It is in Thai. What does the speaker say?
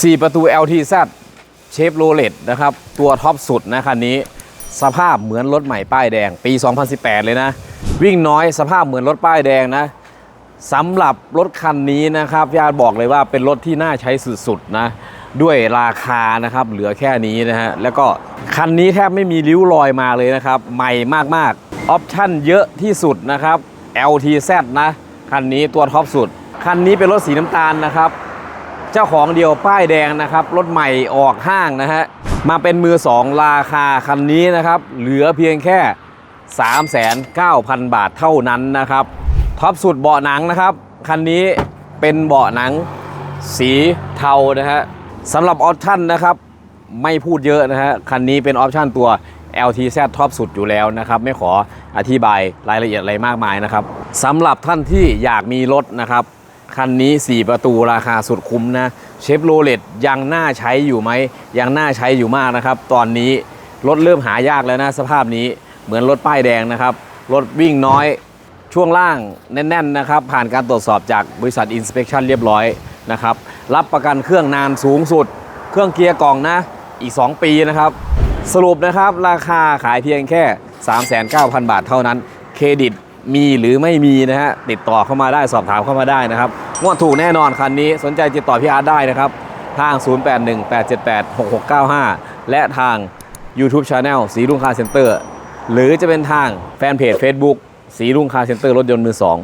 4 ประตู LTZ เชฟโรเลตนะครับ ตัวท็อปสุดนะคันนี้ สภาพเหมือนรถใหม่ป้ายแดงปี 2018 เลยนะ วิ่งน้อยสภาพเหมือนรถป้ายแดงนะสำหรับรถคันนี้นะครับพี่อาร์ตบอกเลยว่าเป็นรถที่น่าใช้สุดๆนะด้วยราคานะครับเหลือแค่นี้นะฮะแล้วก็คันนี้แทบไม่มีริ้วรอยมาเลยนะครับ ใหม่มากๆออปชั่นเยอะที่สุดนะครับ LTZ นะ คันนี้ตัวท็อปสุด คันนี้เป็นรถสีน้ำตาลนะครับ เจ้าของเดียวป้ายแดงนะครับรถใหม่ออกห้างนะฮะมาเป็นมือสองราคาคันนี้นะครับ เหลือเพียงแค่ 3,900 บาทเท่านั้นนะครับท็อปสุดเบาะหนังนะครับ คันนี้เป็นเบาะหนังสีเทานะฮะสำหรับออปชั่นนะครับไม่พูดเยอะนะฮะคันนี้เป็นออปชั่นตัว LTZ ท็อปสุดอยู่แล้วนะครับ ไม่ขออธิบายรายละเอียดอะไรมากมายนะครับสำหรับท่านที่อยากมีรถนะครับ คันนี้ 4 ประตูราคาสุดคุ้มนะเชฟโรเลตยังน่าใช้อยู่ไหม ยังน่าใช้อยู่มากนะครับ ตอนนี้รถเริ่มหายากแล้วนะ สภาพนี้เหมือนรถป้ายแดงนะครับ รถวิ่งน้อยช่วงล่างแน่นๆนะครับ ผ่านการตรวจสอบจากบริษัท Inspection เรียบร้อยนะครับ รับประกันเครื่องนานสูงสุด เครื่องเกียร์กล่องนะอีก 2 ปีนะครับ สรุปนะครับราคาขายเพียงแค่ 39,000 บาทเท่านั้น เครดิต มีหรือไม่มีนะฮะติดต่อเข้ามาได้สอบถามเข้ามาได้นะครับงวดถูกแน่นอนคันนี้สนใจติดต่อพี่อาร์ตได้นะครับ ทาง 0818786695 และทาง YouTube Channel สีรุ่งคาร์เซ็นเตอร์หรือจะเป็นทางแฟนเพจ Facebook สีรุ่งคาร์เซ็นเตอร์รถยนต์มือสอง